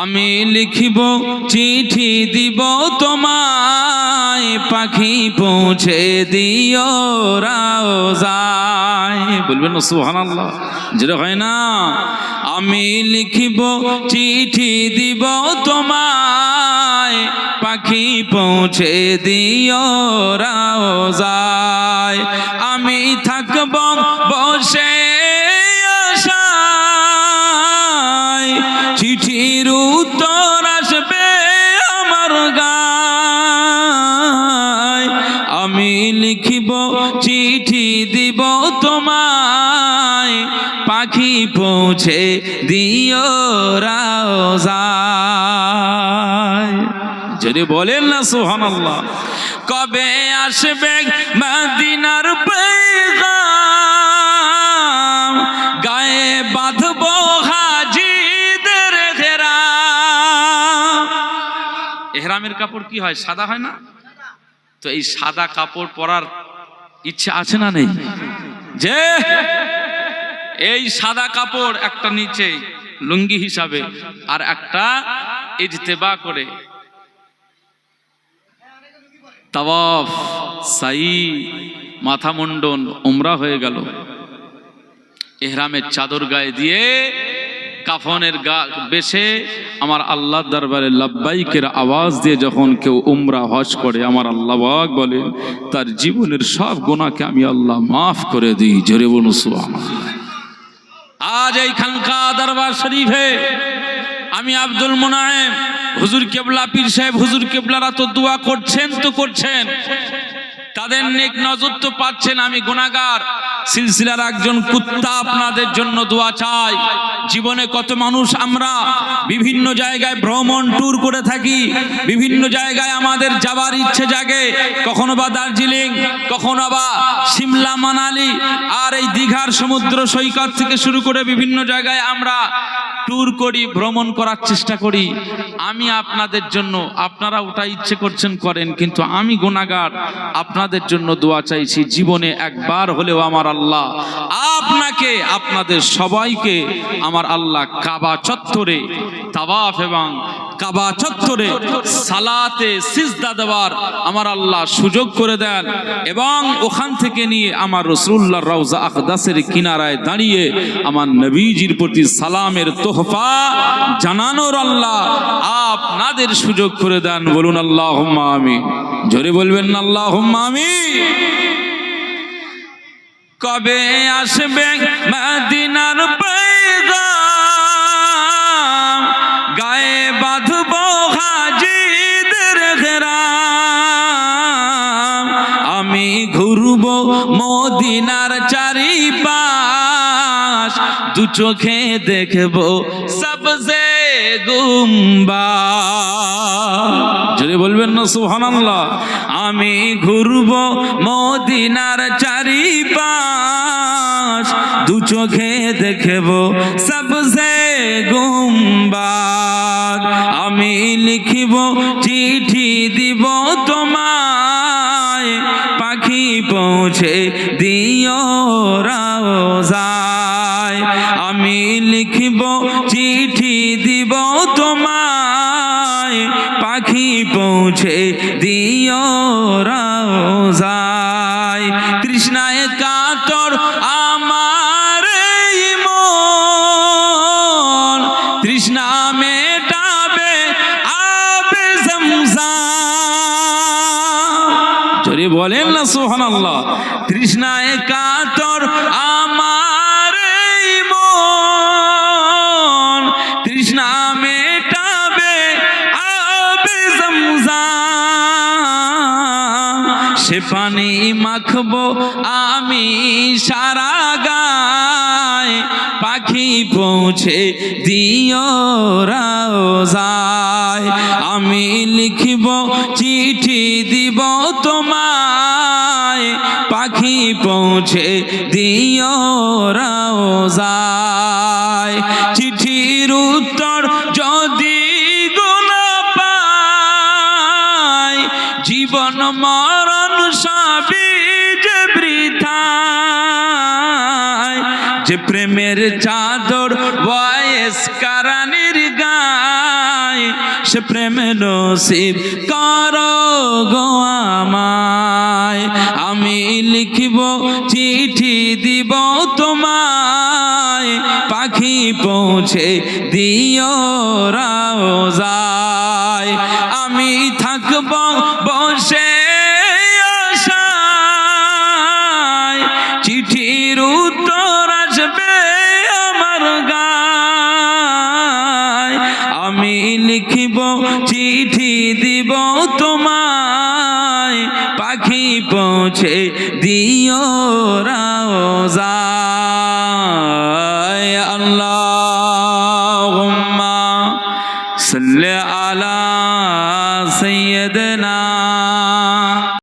আমি লিখিব, চিঠি দিব, তোমায় পাখি পৌঁছে দিও, রাও যায়। বলবেন সুহান আল্লাহ যেটা হয় না, আমি লিখিব, চিঠি দিব, তোমায় পাখি পৌঁছে দিও, রাও চিঠি দিব তোমায়, পাখি পৌঁছে দিও যদি বলেন না সোহান আল্লাহ কবে আসবে মদিনার গায়ে বাঁধবো এহরামের কাপড় কি হয়, সাদা হয় না? তো এই সাদা কাপড় পরার ইচ্ছে আছে না নেই? যে এই সাদা কাপড় একটা নিচে লুঙ্গি হিসাবে আর একটা ইজতেবা করে। তাওয়াফ, সাই মাথা মুন্ডন উমরা হয়ে গেল। এহরামের চাদর গায়ে দিয়ে কাফনের গা বেশে আমার আল্লাহ দরবারে লাব্বাইকের আওয়াজ দিয়ে যখন কেউ উমরা হজ করে, আমার আল্লাহ বাক বলেন তার জীবনের সব গোনাকে আমি আল্লাহ মাফ করে দিই জোরে বলু সুবহানাল্লাহ। আজ এই খানকা দরবার শরীফে আমি আব্দুল মোনায়েম, হুজুর কেবলা পীর সাহেব, হুজুর কেবলারা তো দোয়া করছেন তো করছেন তাদের নেক নজর তো পাচ্ছেন, আমি গুনাহগার। সিলসিলার একজন কুত্তা আপনাদের জন্য দোয়া চাই। জীবনে কত মানুষ আমরা বিভিন্ন জায়গায় ভ্রমণ ট্যুর করে থাকি, বিভিন্ন জায়গায় আমাদের যাবার ইচ্ছে জাগে। কখনো বা দার্জিলিং, কখনো বা সিমলা, মানালি, আর এই দীঘার সমুদ্র সৈকত থেকে শুরু করে বিভিন্ন জায়গায় আমরা ট্যুর করি, ভ্রমণ করার চেষ্টা করি। আমি আপনাদের জন্য, আপনারা ওটা ইচ্ছে করছেন, করেন, কিন্তু আমি গুণাগার আপনাদের জন্য দোয়া চাইছি, জীবনে একবার হলেও আমার আল্লাহ, আপনাকে, আপনাদের সবাইকে আমার আল্লাহ কাবা চত্বরে তাবাফ এবং কাবা চত্বরে সালাতে সিজদা দেওয়ার আমার আল্লাহ সুযোগ করে দেন এবং ওখান থেকে নিয়ে আমার রসুল্লাহ রওজা আকদাসের কিনারায় দাঁড়িয়ে আমার নবীজির প্রতি সালামের তোহফা জানানোর আল্লাহ আপনাদের সুযোগ করে দেন। বলুন আল্লাহ আমি জোরে বলবেন আল্লাহ আমি কবে আসবে আমি ঘুরব মদিনার চারিপাশ। দু চোখে দেখব সবসে গুম্বা যদি বলবেন না, সুবহানাল্লাহ। আমি ঘুরব মদিনার চারিপাশ। দু চোখে দেখব সবসে গুম্বাদ আমি লিখিব চিঠি দিব তোমায় দিও রাওজায় আমি লিখিব, চিঠি দিব তোমায়। পাখি পৌঁছে দিও রাওজায়। তৃষ্ণায় কাতর আমার মন। তৃষ্ণা মেটাবে আবে জমজম জোরে বলেন না, সুবহানাল্লাহ। তৃষ্ণায় কাতর পানি মাখবো আমি সারা গায়। পাখি পৌঁছে দিও রাওজায়। আমি লিখিব, চিঠি দিব তোমায়। পাখি পৌঁছে দিও রাওজায়। চিঠির উত্তর যদি গুনা পাই জীবন মরণ সবই যে যে প্রেমের চাদর বয়স কারানির গায় সে প্রেম নসিব কারও গো আমায়। আমি লিখিব, চিঠি দিব তোমায়, পাখি পৌঁছে দিও রাও যায় আমি থাকব আমি লিখিব চিঠি দিব তোমায়। পাখি পৌঁছে দিও রাজা আল্লাহ সাল্লি